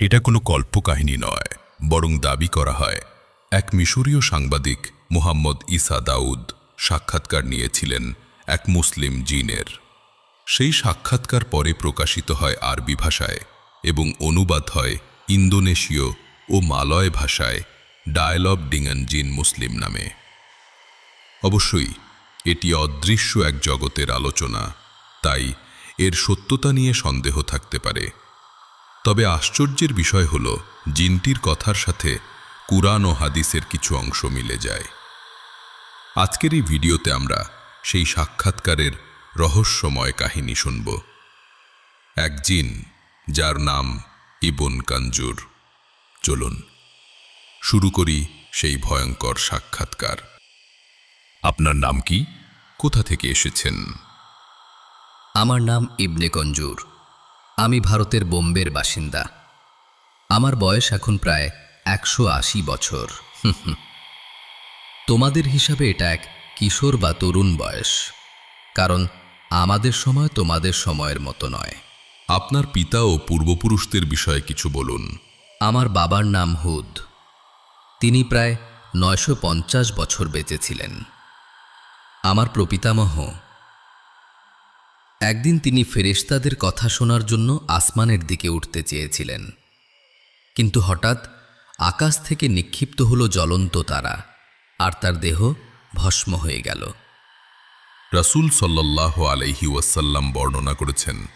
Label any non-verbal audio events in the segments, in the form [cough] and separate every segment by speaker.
Speaker 1: এটা কোনো কল্পকাহিনী নয়, বরং দাবি করা হয়, এক মিশরীয় সাংবাদিক মুহাম্মদ ইসা দাউদ সাক্ষাৎকার নিয়েছিলেন এক মুসলিম জিনের। সেই সাক্ষাৎকার পরে প্রকাশিত হয় আরবি ভাষায় এবং অনুবাদ হয় ইন্দোনেশীয় ও মালয় ভাষায় ডায়ালগ ডিঙ্গান জিন মুসলিম নামে। অবশ্যই, এটি অদৃশ্য এক জগতের আলোচনা, তাই এর সত্যতা নিয়ে সন্দেহ থাকতে পারে। তবে আশ্চর্যের বিষয় হল, জিনটির কথার সাথে কুরআন ও হাদিসের কিছু অংশ মিলে যায়। আজকের এই ভিডিওতে আমরা সেই সাক্ষাৎকারের রহস্যময় কাহিনী শুনব। এক জিন, যার নাম ইবন কাঞ্জুর চলুন, শুরু করি সেই ভয়ঙ্কর সাক্ষাৎকার। আপনার নাম কি? কোথা থেকে এসেছেন?
Speaker 2: আমার নাম ইবনে কঞ্জুর আমি ভারতের বোম্বের বাসিন্দা। আমার বয়স এখন প্রায় একশো আশি বছর। তোমাদের হিসাবে এটা এক কিশোর বা তরুণ বয়স কারণ আমাদের সময় তোমাদের সময়ের মতো নয়।
Speaker 1: আপনার পিতা ও পূর্বপুরুষদের বিষয়ে কিছু বলুন।
Speaker 2: আমার বাবার নাম হুদ। তিনি প্রায় নয়শো পঞ্চাশ বছর বেঁচেছিলেন আমার প্রপিতামহ একদিন তিনি ফেরেশতাদের কথা শোনার জন্য আসমানের দিকে উঠতে চেয়েছিলেন। কিন্তু হঠাৎ আকাশ থেকে নিক্ষিপ্ত হল জ্বলন্ত তারা, আর তার দেহ ভস্ম হয়ে গেল।
Speaker 1: রাসূল সাল্লাহ আলাইহি ওয়াসাল্লাম বর্ণনা করেছেন,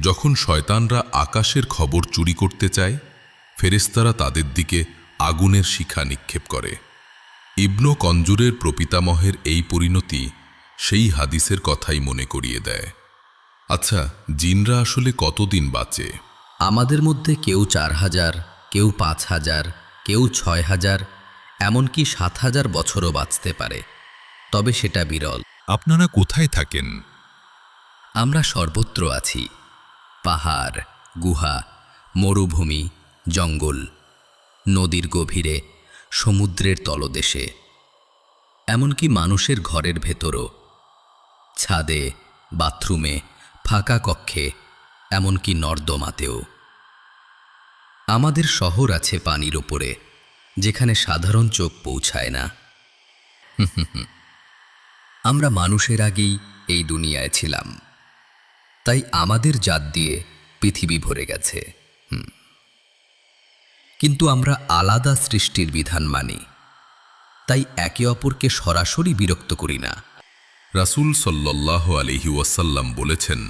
Speaker 1: যখন শয়তানরা আকাশের খবর চুরি করতে চায় ফেরেস্তারা তাদের দিকে আগুনের শিখা নিক্ষেপ করে। ইবনু কঞ্জুরের প্রপিতামহের এই পরিণতি সেই হাদিসের কথাই মনে করিয়ে দেয়। আচ্ছা জিনরা আসলে কতদিন বাঁচে?
Speaker 2: আমাদের মধ্যে কেউ চার হাজার কেউ পাঁচ হাজার কেউ ছয় হাজার এমনকি সাত হাজার বছরও বাঁচতে পারে। তবে সেটা বিরল।
Speaker 1: আপনারা কোথায় থাকেন?
Speaker 2: আমরা সর্বত্র আছি। পাহাড় গুহা মরুভূমি জঙ্গল নদীর গভীরে সমুদ্রের তলদেশে এমনকি মানুষের ঘরের ভেতরও। ছাদে বাথরুমে ফাঁকা কক্ষে, এমনকি নর্দমাতেও। আমাদের শহর আছে পানির ওপরে যেখানে সাধারণ চোখ পৌঁছায় না। [laughs] আমরা মানুষের আগেই এই দুনিয়ায় ছিলাম। তাই আমাদের জাত দিয়ে পৃথিবী ভরে গেছে। কিন্তু আমরা আলাদা সৃষ্টির বিধান মানি। তাই একে অপরকে সরাসরি বিরক্ত করি না।
Speaker 1: রাসূল সাল্লাহ আলহি ওয়াসাল্লাম বলেছেন,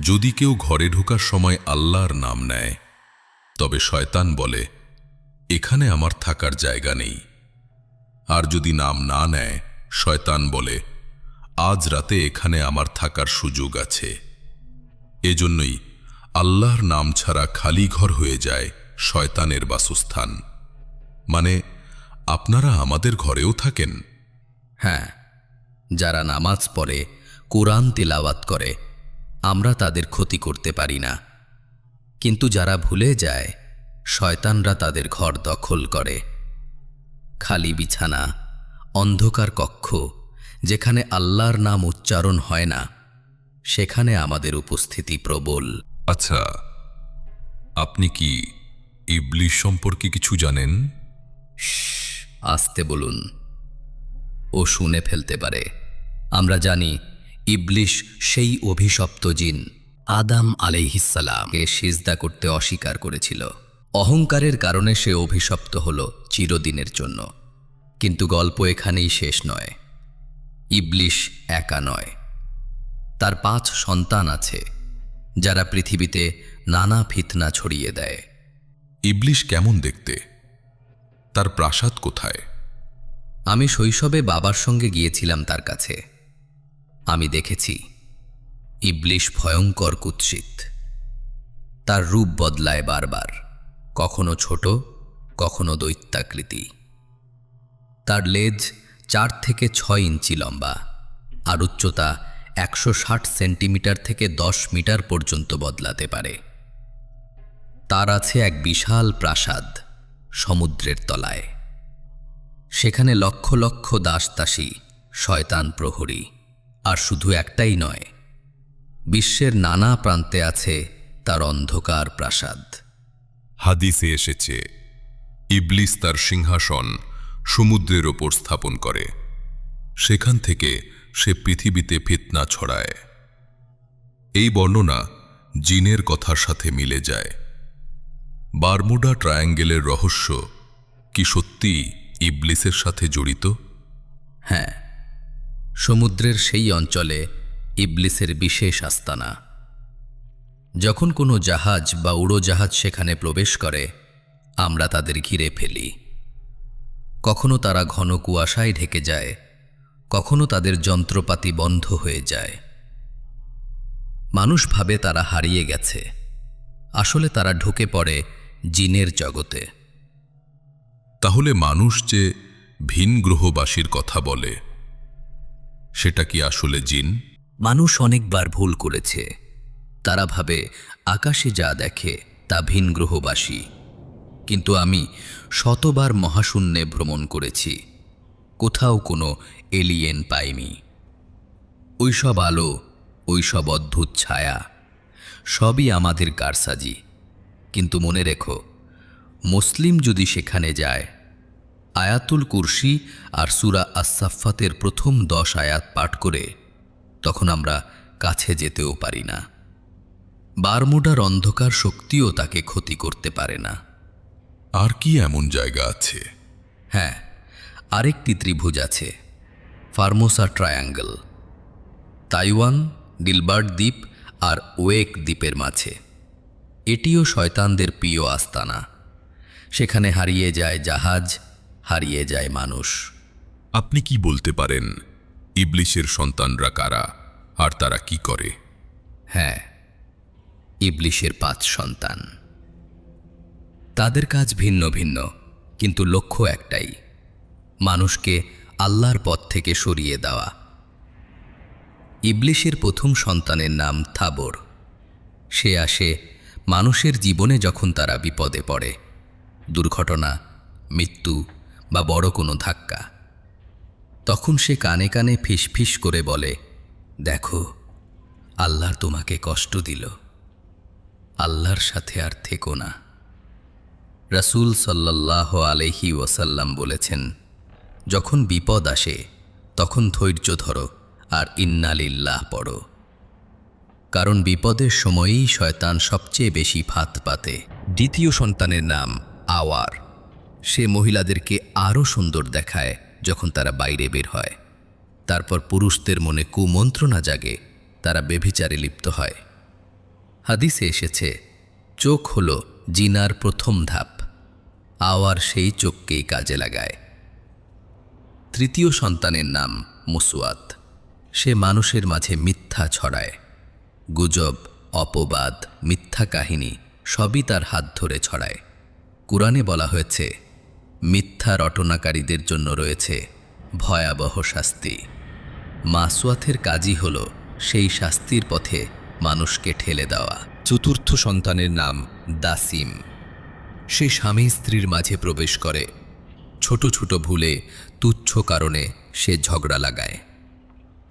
Speaker 1: যদি কেউ ঘরে ঢোকার সময় আল্লাহর নাম নেয়, তবে শয়তান বলে, এখানে আমার থাকার জায়গা নেই। আর যদি নাম না নেয়, শয়তান বলে, আজ রাতে এখানে আমার থাকার সুযোগ আছে। এজন্যই আল্লাহর নাম ছাড়া খালি ঘর হয়ে যায় শয়তানের বাসস্থান। মানে আপনারা আমাদের ঘরেও থাকেন?
Speaker 2: হ্যাঁ যারা নামাজ পড়ে কোরআন তেলাওয়াত করে আমরা তাদের ক্ষতি করতে পারি না। কিন্তু যারা ভুলে যায় শয়তানরা তাদের ঘর দখল করে। খালি বিছানা অন্ধকার কক্ষ যেখানে আল্লাহর নাম উচ্চারণ হয় না সেখানে আমাদের উপস্থিতি প্রবল।
Speaker 1: আচ্ছা আপনি কি ইবলিশ সম্পর্কে কিছু জানেন?
Speaker 2: আসতে বলুন। ও শুনে ফেলতে পারে। আমরা জানি, ইবলিশ সেই অভিশপ্ত জিন আদাম আলাইহিসালামকে সিজদা করতে অস্বীকার করেছিল। অহংকারের কারণে সে অভিশপ্ত হল চিরদিনের জন্য। কিন্তু গল্প এখানেই শেষ নয়। ইবলিশ একা নয়। তার পাঁচ সন্তান আছে, যারা পৃথিবীতে নানা ফিতনা ছড়িয়ে দেয়।
Speaker 1: ইবলিশ কেমন দেখতে? তার প্রাসাদ কোথায়?
Speaker 2: আমি শৈশবে বাবার সঙ্গে গিয়েছিলাম তার কাছে। আমি দেখেছি, ইবলিশ ভয়ঙ্কর কুৎসিত। তার রূপ বদলায় বারবার, কখনো ছোট, কখনো দৈত্যাকৃতি। তার লেজ চার থেকে ছয় ইঞ্চি লম্বা আর উচ্চতা একশো ষাট সেন্টিমিটার থেকে দশ মিটার পর্যন্ত বদলাতে পারে। তার আছে এক বিশাল প্রাসাদ সমুদ্রের তলায়। সেখানে লক্ষ লক্ষ দাসদাসী, শয়তান প্রহরী। আর শুধু একটাই নয়, বিশ্বের নানা প্রান্তে আছে তার অন্ধকার প্রাসাদ।
Speaker 1: হাদিসে এসেছে, ইবলিস তার সিংহাসন সমুদ্রের ওপর স্থাপন করে। সেখান থেকে সে পৃথিবীতে ফিতনা ছড়ায়। এই বর্ণনা জিনের কথার সাথে মিলে যায়। বারমুডা ট্রায়াঙ্গেলের রহস্য কি সত্যি ইবলিসের সাথে জড়িত?
Speaker 2: হ্যাঁ সমুদ্রের সেই অঞ্চলে ইবলিসের বিশেষ আস্তানা। যখন কোনো জাহাজ বা উড়োজাহাজ সেখানে প্রবেশ করে, আমরা তাদের ঘিরে ফেলি। কখনো তারা ঘন কুয়াশায় ঢেকে যায়, কখনো তাদের যন্ত্রপাতি বন্ধ হয়ে যায়। মানুষ ভাবে তারা হারিয়ে গেছে। আসলে তারা ঢুকে পড়ে জিনের জগতে।
Speaker 1: তাহলে মানুষ যে ভিন গ্রহবাসীর কথা বলে, সেটা কি আসলে জিন?
Speaker 2: মানুষ অনেকবার ভুল করেছে। তারা ভাবে, আকাশে যা দেখে, তা ভিন গ্রহবাসী। কিন্তু আমি শতবার মহাশূন্যে ভ্রমণ করেছি। কোথাও কোনো এলিয়েন পাইনি। ওইসব আলো, ওইসব অদ্ভুত ছায়া, সবই আমাদের কারসাজি। কিন্তু মনে রেখো, মুসলিম যদি সেখানে যায় আয়াতুল কুরসি আর সুরা আসাফাতের প্রথম দশ আয়াত পাঠ করে তখন আমরা কাছে যেতেও পারি না। বারমুডার অন্ধকার শক্তিও তাকে ক্ষতি করতে পারে না।
Speaker 1: আর কি এমন জায়গা আছে?
Speaker 2: হ্যাঁ আরেকটি ত্রিভুজ আছে ফার্মোসা ট্রায়াঙ্গল। তাইওয়ান ডিলবার্ট দ্বীপ আর ওয়েক দ্বীপের মাঝে। এটিও শয়তানদের প্রিয় আস্তানা। সেখানে হারিয়ে যায় জাহাজ হারিয়ে যায় মানুষ।
Speaker 1: আপনি কি বলতে পারেন ইবলিশের সন্তানরা কারা আর তারা কি করে?
Speaker 2: হ্যাঁ ইবলিশের পাঁচ সন্তান। তাদের কাজ ভিন্ন ভিন্ন কিন্তু লক্ষ্য একটাই মানুষকে আল্লাহর পথ থেকে সরিয়ে দেওয়া। ইবলিশের প্রথম সন্তানের নাম থাবর। সে আসে মানুষের জীবনে যখন তারা বিপদে পড়ে। দুর্ঘটনা মৃত্যু বা বড় কোনো ধাক্কা। তখন সে কানে কানে ফিসফিস করে বলে, দেখো, আল্লাহ তোমাকে কষ্ট দিল। আল্লাহর সাথে আর থেকো না। রাসূল সাল্লাহ আলহি ওয়াসাল্লাম বলেছেন, যখন বিপদ আসে, তখন ধৈর্য ধরো আর ইন্নালিল্লাহ পড়ো। কারণ বিপদের সময়েই শয়তান সবচেয়ে বেশি ফাত পাতে। দ্বিতীয় সন্তানের নাম আওয়ার। সে মহিলাদেরকে আরও সুন্দর দেখায় যখন তারা বাইরে বের হয়। তারপর পুরুষদের মনে কুমন্ত্রণা জাগে, তারা বেভিচারে লিপ্ত হয়। হাদিসে এসেছে, চোখ হল জিনার প্রথম ধাপ, আওয়ার সেই চোখকেই কাজে লাগায়। তৃতীয় সন্তানের নাম মুসুয়াত সে মানুষের মাঝে মিথ্যা ছড়ায়। গুজব, অপবাদ, মিথ্যা কাহিনী সবই তার হাত ধরে ছড়ায়। কোরআনে বলা হয়েছে মিথ্যা রটনাকারীদের জন্য রয়েছে ভয়াবহ শাস্তি। মাসুয়াথের কাজই হল সেই শাস্তির পথে মানুষকে ঠেলে দেওয়া। চতুর্থ সন্তানের নাম দাসিম। সে স্বামী স্ত্রীর মাঝে প্রবেশ করে। ছোট ছোট ভুলে, তুচ্ছ কারণে সে ঝগড়া লাগায়।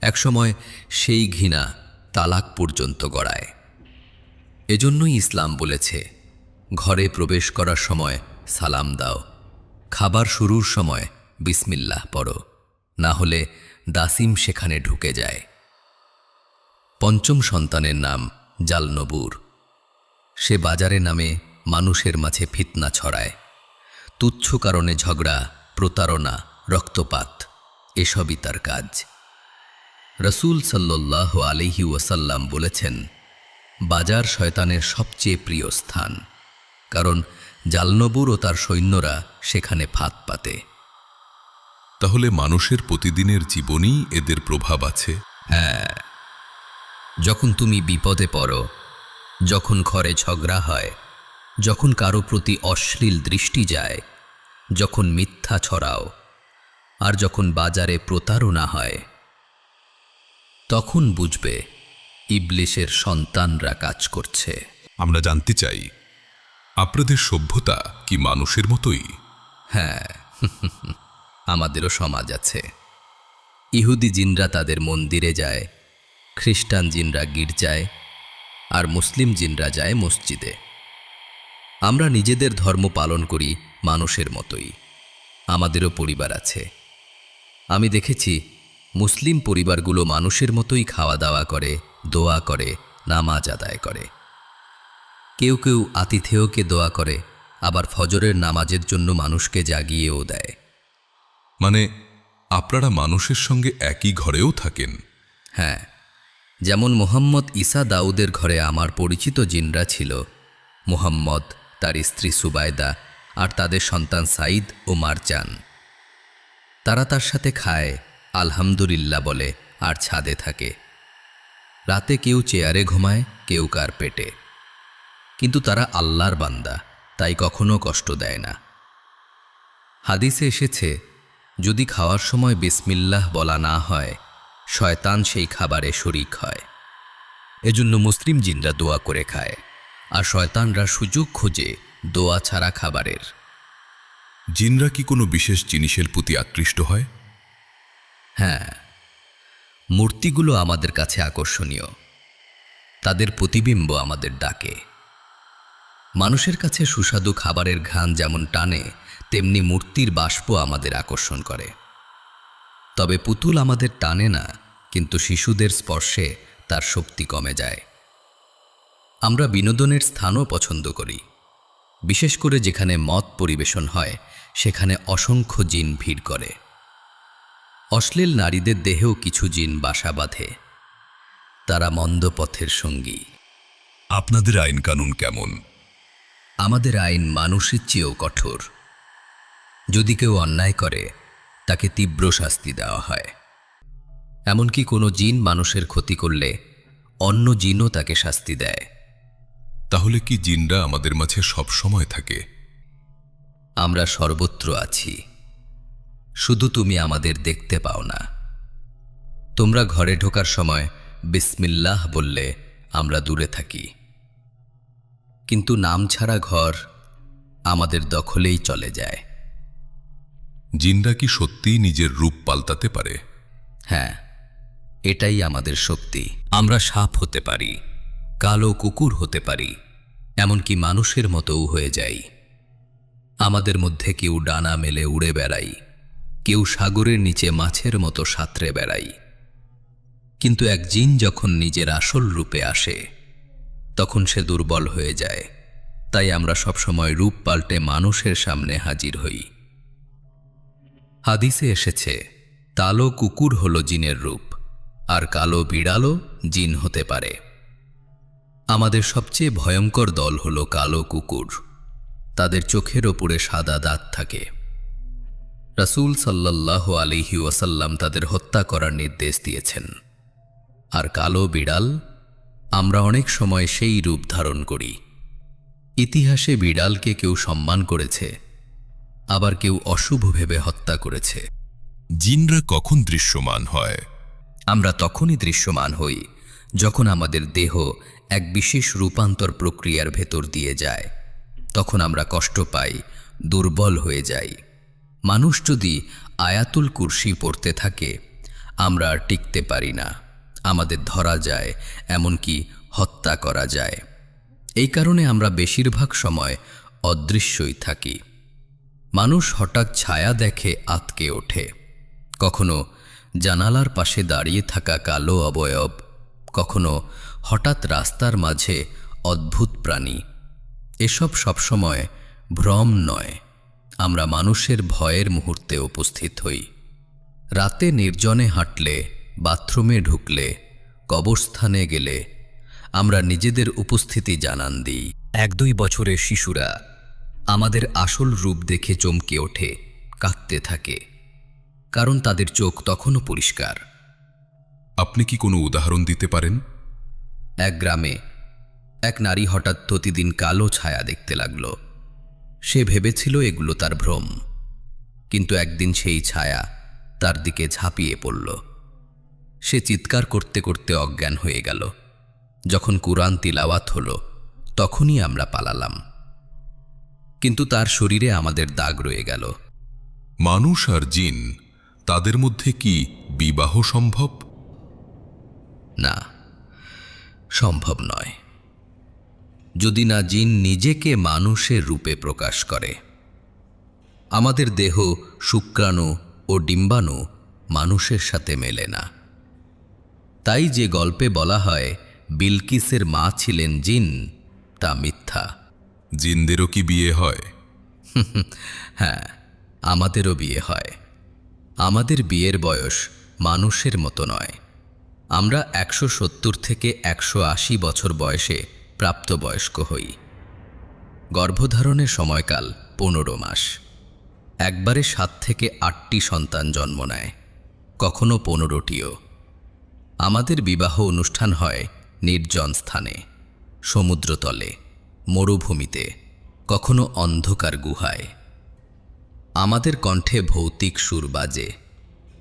Speaker 2: একসময় সেই ঘৃণা তালাক পর্যন্ত গড়ায়। এজন্যই ইসলাম বলেছে, ঘরে প্রবেশ করার সময় সালাম দাও। খাবার শুরুর সময় বিসমিল্লাহ পড়ো, না হলে দাসিম সেখানে ঢুকে যায়। পঞ্চম সন্তানের নাম জালনবুর। সে বাজারে নামে মানুষের মাঝে ফিতনা ছড়ায়। তুচ্ছ কারণে ঝগড়া, প্রতারণা, রক্তপাত, এসবই তার কাজ। রসুল সাল্লাহ আলিহি ওয়াসাল্লাম বলেছেন, বাজার শয়তানের সবচেয়ে প্রিয় স্থান, কারণ জালনবুর ও তার সৈন্যরা সেখানে ফাঁদ পাতে।
Speaker 1: তাহলে মানুষের প্রতিদিনের জীবনেই এদের প্রভাব আছে? হ্যাঁ।
Speaker 2: যখন তুমি বিপদে পড়ো যখন ঘরে ঝগড়া হয় যখন কারও প্রতি অশ্লীল দৃষ্টি যায় যখন মিথ্যা ছড়াও আর যখন বাজারে প্রতারণা হয় তখন বুঝবে ইবলিশের সন্তানরা কাজ করছে।
Speaker 1: আমরা জানতে চাই আপনাদের সভ্যতা কি মানুষের মতোই?
Speaker 2: হ্যাঁ আমাদেরও সমাজ আছে। ইহুদি জিনরা তাদের মন্দিরে যায়, খ্রিস্টান জিনরা গির্জায়, আর মুসলিম জিনরা যায় মসজিদে। আমরা নিজেদের ধর্ম পালন করি মানুষের মতোই। আমাদেরও পরিবার আছে। আমি দেখেছি, মুসলিম পরিবারগুলো মানুষের মতোই খাওয়া দাওয়া করে, দোয়া করে, নামাজ আদায় করে। কেউ কেউ আতিথেয়কে দোয়া করে আবার ফজরের নামাজের জন্য মানুষকে জাগিয়েও দেয়।
Speaker 1: মানে আপনারা মানুষের সঙ্গে একই ঘরেও থাকেন?
Speaker 2: হ্যাঁ যেমন মোহাম্মদ ঈসা দাউদের ঘরে আমার পরিচিত জিনরা ছিল মোহাম্মদ তার স্ত্রী সুবায়দা আর তাদের সন্তান সাইদ ও মারজান। তারা তার সাথে খায় আলহামদুলিল্লাহ বলে আর ছাদে থাকে। রাতে কেউ চেয়ারে ঘুমায় কেউ কার পেটে কিন্তু তারা আল্লাহর বান্দা তাই কখনো কষ্ট দেয় না। হাদিসে এসেছে যদি খাওয়ার সময় বিসমিল্লাহ বলা না হয় শয়তান সেই খাবারে শরিক হয়। এজন্য মুসলিম জিনরা দোয়া করে খায় আর শয়তানরা সুযোগ খোঁজে দোয়া ছাড়া খাবারের।
Speaker 1: জিনরা কি কোনো বিশেষ জিনিসের প্রতি আকৃষ্ট হয়?
Speaker 2: হ্যাঁ মূর্তিগুলো আমাদের কাছে আকর্ষণীয়। তাদের প্রতিবিম্ব আমাদের ডাকে। মানুষের কাছে সুস্বাদু খাবারের ঘ্রাণ যেমন টানে, তেমনি মূর্তির বাষ্প আমাদের আকর্ষণ করে। তবে পুতুল আমাদের টানে না, কিন্তু শিশুদের স্পর্শে তার শক্তি কমে যায়। আমরা বিনোদনের স্থানও পছন্দ করি। বিশেষ করে যেখানে মদ পরিবেশন হয়, সেখানে অসংখ্য জিন ভিড় করে। অশ্লীল নারীদের দেহেও কিছু জিন বাসা বাঁধে। তারা মন্দ পথের সঙ্গী।
Speaker 1: আপনাদের আইন কানুন কেমন?
Speaker 2: আমাদের আইন মানুষের চেয়েও কঠোর। যদি কেউ অন্যায় করে তাকে তীব্র শাস্তি দেওয়া হয়। এমনকি কোনো জিন মানুষের ক্ষতি করলে অন্য জিনও তাকে শাস্তি দেয়।
Speaker 1: তাহলে কি জিনরা আমাদের মাঝে সব সময় থাকে?
Speaker 2: আমরা সর্বত্র আছি। শুধু তুমি আমাদের দেখতে পাও না। তোমরা ঘরে ঢোকার সময় বিসমিল্লাহ বললে আমরা দূরে থাকি। কিন্তু নাম ছাড়া ঘর আমাদের দখলেই চলে যায়।
Speaker 1: জিনরা কি সত্যিই নিজের রূপ পাল্টাতে পারে?
Speaker 2: হ্যাঁ এটাই আমাদের শক্তি। আমরা সাপ হতে পারি কালো কুকুর হতে পারি এমনকি মানুষের মতোও হয়ে যাই। আমাদের মধ্যে কেউ ডানা মেলে উড়ে বেড়াই কেউ সাগরের নিচে মাছের মতো সাঁতরে বেড়াই। কিন্তু এক জিন যখন নিজের আসল রূপে আসে তখন সে দুর্বল হয়ে যায়। তাই আমরা সবসময় রূপ পাল্টে মানুষের সামনে হাজির হই। হাদিসে এসেছে, কালো কুকুর হলো জিনের রূপ, আর কালো বিড়ালও জিন হতে পারে। আমাদের সবচেয়ে ভয়ঙ্কর দল হলো কালো কুকুর। তাদের চোখের ওপরে সাদা দাঁত থাকে। রাসূল সাল্লাল্লাহু আলিহি ওয়াসাল্লাম তাদের হত্যা করার নির্দেশ দিয়েছেন। আর কালো বিড়াল আমরা অনেক সময় সেই রূপ ধারণ করি। ইতিহাসে বিড়ালকে কেউ সম্মান করেছে আবার কেউ অশুভ ভেবে হত্যা করেছে।
Speaker 1: জিনরা কখন দৃশ্যমান হয়?
Speaker 2: আমরা তখনই দৃশ্যমান হই যখন আমাদের দেহ এক বিশেষ রূপান্তর প্রক্রিয়ার ভেতর দিয়ে যায়। তখন আমরা কষ্ট পাই দুর্বল হয়ে যাই। মানুষ যদি আয়াতুল কুরসি পড়তে থাকে আমরা আর টিকতে পারি না। আমাদের ধরা যায়, এমনকি হত্যা করা যায়। এই কারণে আমরা বেশিরভাগ সময় অদৃশ্যই থাকি। মানুষ হঠাৎ ছায়া দেখে আতকে ওঠে। কখনো জানালার পাশে দাঁড়িয়ে থাকা কালো অবয়ব, কখনো হঠাৎ রাস্তার মাঝে অদ্ভুত প্রাণী। এসব সবসময় ভ্রম নয়। আমরা মানুষের ভয়ের মুহূর্তে উপস্থিত হই। রাতে নির্জনে হাঁটলে বাথরুমে ঢুকলে কবরস্থানে গেলে আমরা নিজেদের উপস্থিতি জানান দিই। এক দুই বছরের শিশুরা আমাদের আসল রূপ দেখে চমকে ওঠে কাঁদতে থাকে। কারণ তাদের চোখ তখনও পরিষ্কার।
Speaker 1: আপনি কি কোনো উদাহরণ দিতে পারেন?
Speaker 2: এক গ্রামে এক নারী হঠাৎ প্রতিদিন কালো ছায়া দেখতে লাগল। সে ভেবেছিল এগুলো তার ভ্রম। কিন্তু একদিন সেই ছায়া তার দিকে ঝাঁপিয়ে পড়ল। সে চিৎকার করতে করতে অজ্ঞান হয়ে গেল। যখন কুরআন তিলাওয়াত হলো তখনই আমরা পালালাম। কিন্তু তার শরীরে আমাদের দাগ রয়ে গেল।
Speaker 1: মানুষ আর জিন তাদের মধ্যে কি বিবাহ সম্ভব?
Speaker 2: না সম্ভব নয়। যদি না জিন নিজেকে মানুষের রূপে প্রকাশ করে আমাদের দেহ শুক্রাণু ও ডিম্বাণু মানুষের সাথে মেলে না। তাই যে গল্পে বলা হয় বিলকিসের মা ছিলেন জিন তা মিথ্যা।
Speaker 1: জিনদেরও কি বিয়ে হয়? [laughs]
Speaker 2: হ্যাঁ আমাদেরও বিয়ে হয়। আমাদের বিয়ের বয়স মানুষের মতো নয়। আমরা একশো সত্তর থেকে একশো আশি বছর বয়সে প্রাপ্তবয়স্ক হই। গর্ভধারণের সময়কাল পনেরো মাস। একবারে সাত থেকে আটটি সন্তান জন্ম নেয় কখনো পনেরোটিও। আমাদের বিবাহ অনুষ্ঠান হয় নির্জন স্থানে, সমুদ্রতলে, মরুভূমিতে, কখনো অন্ধকার গুহায়। আমাদের কণ্ঠে ভৌতিক সুর বাজে,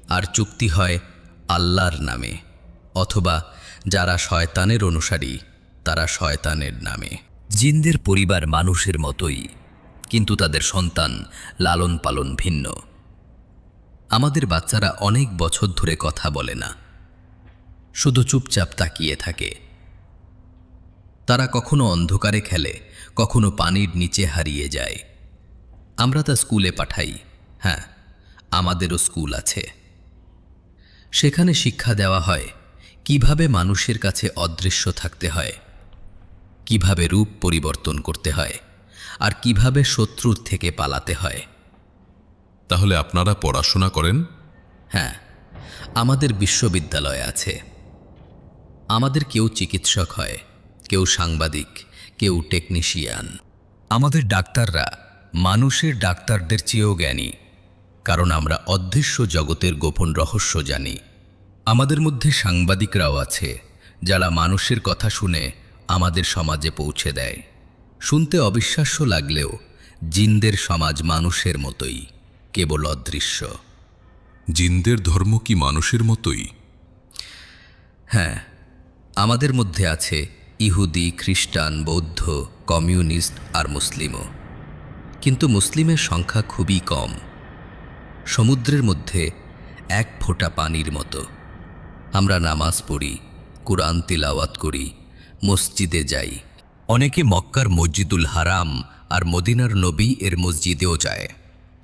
Speaker 2: আর চুক্তি হয় আল্লাহর নামে, অথবা যারা শয়তানের অনুসারী, তারা শয়তানের নামে। জিনদের পরিবার মানুষের মতোই, কিন্তু তাদের সন্তান লালন পালন ভিন্ন। আমাদের বাচ্চারা অনেক বছর ধরে কথা বলে না। শুধু চুপচাপ তাকিয়ে থাকে। তারা কখনো অন্ধকারে খেলে কখনো পানির নিচে হারিয়ে যায়। আমরা তা স্কুলে পাঠাই। হ্যাঁ আমাদেরও স্কুল আছে। সেখানে শিক্ষা দেওয়া হয় কীভাবে মানুষের কাছে অদৃশ্য থাকতে হয় কীভাবে রূপ পরিবর্তন করতে হয় আর কীভাবে শত্রুর থেকে পালাতে হয়।
Speaker 1: তাহলে আপনারা পড়াশোনা করেন?
Speaker 2: হ্যাঁ আমাদের বিশ্ববিদ্যালয় আছে। আমাদের কেউ চিকিৎসক হয় কেউ সাংবাদিক কেউ টেকনিশিয়ান আমাদের ডাক্তাররা মানুষের ডাক্তারদের চেয়েও জ্ঞানী কারণ আমরা অদৃশ্য জগতের গোপন রহস্য জানি। আমাদের মধ্যে সাংবাদিকরাও আছে যারা মানুষের কথা শুনে আমাদের সমাজে পৌঁছে দেয়। শুনতে অবিশ্বাস্য লাগলেও জিনদের সমাজ মানুষের মতোই কেবল অদৃশ্য।
Speaker 1: জিনদের ধর্ম কি মানুষের মতোই?
Speaker 2: হ্যাঁ আমাদের মধ্যে আছে ইহুদি, খ্রিস্টান, বৌদ্ধ, কমিউনিস্ট আর মুসলিমও। কিন্তু মুসলিমের সংখ্যা খুবই কম। সমুদ্রের মধ্যে এক ফোঁটা পানির মতো। আমরা নামাজ পড়ি, কোরআন তিলাওয়াত করি, মসজিদে যাই। অনেকে মক্কার মসজিদুল হারাম আর মদিনার নবী এর মসজিদেও যায়।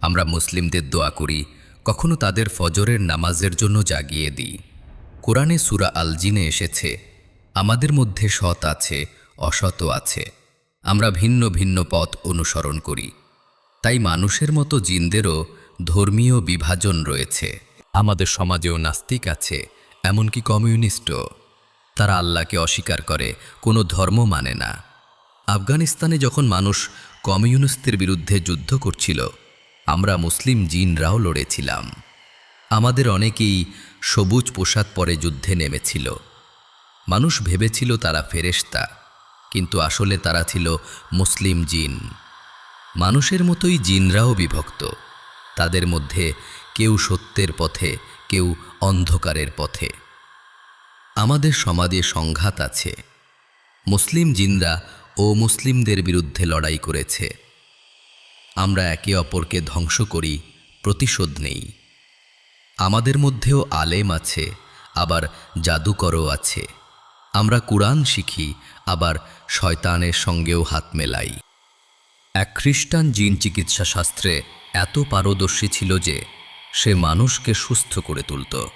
Speaker 2: আমরা মুসলিমদের দোয়া করি, কখনো তাদের ফজরের নামাজের জন্য জাগিয়ে দিই। কোরআনে সুরা আলজিনে এসেছে আমাদের মধ্যে সৎ আছে অসৎ আছে। আমরা ভিন্ন ভিন্ন পথ অনুসরণ করি। তাই মানুষের মতো জিনদেরও ধর্মীয় বিভাজন রয়েছে। আমাদের সমাজেও নাস্তিক আছে, এমনকি কমিউনিস্টও। তারা আল্লাহকে অস্বীকার করে, কোনো ধর্ম মানে না। আফগানিস্তানে যখন মানুষ কমিউনিস্টদের বিরুদ্ধে যুদ্ধ করছিল, আমরা মুসলিম জিনরাও লড়েছিলাম। আমাদের অনেকেই সবুজ পোশাক পরে যুদ্ধে নেমেছিল। মানুষ ভেবেছিল তারা ফেরেশতা, কিন্তু আসলে তারা ছিল মুসলিম জিন। মানুষের মতোই জিনরাও বিভক্ত। তাদের মধ্যে কেউ সত্যের পথে, কেউ অন্ধকারের পথে। আমাদের সমাজে সংঘাত আছে। মুসলিম জিনরা ও মুসলিমদের বিরুদ্ধে লড়াই করেছে। আমরা একে অপরকে ধ্বংস করি, প্রতিশোধ নেই। আমাদের মধ্যেও আলেম আছে, আবার জাদুকরও আছে। আমরা কুরআন শিখি, আবার শয়তানের সঙ্গেও হাত মেলাই। এক খ্রিস্টান জিন চিকিৎসা শাস্ত্রে এত পারদর্শী ছিল যে সে মানুষকে সুস্থ করে তুলত।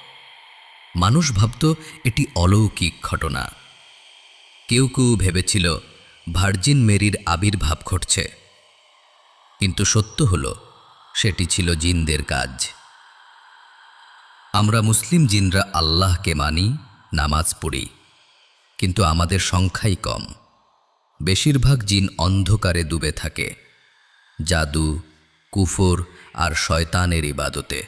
Speaker 2: মানুষ ভাবত এটি অলৌকিক ঘটনা। কেউ কেউ ভেবেছিল ভার্জিন মেরির আবির্ভাব ঘটছে। কিন্তু সত্য হল, সেটি ছিল জিনদের কাজ। আমরা মুসলিম জিনরা আল্লাহকে মানি, নামাজ পড়ি। কিন্তু আমাদের সংখ্যাই কম। বেশিরভাগ জিন অন্ধকারে ডুবে থাকে। জাদু কুফর আর শয়তানের ইবাদতে।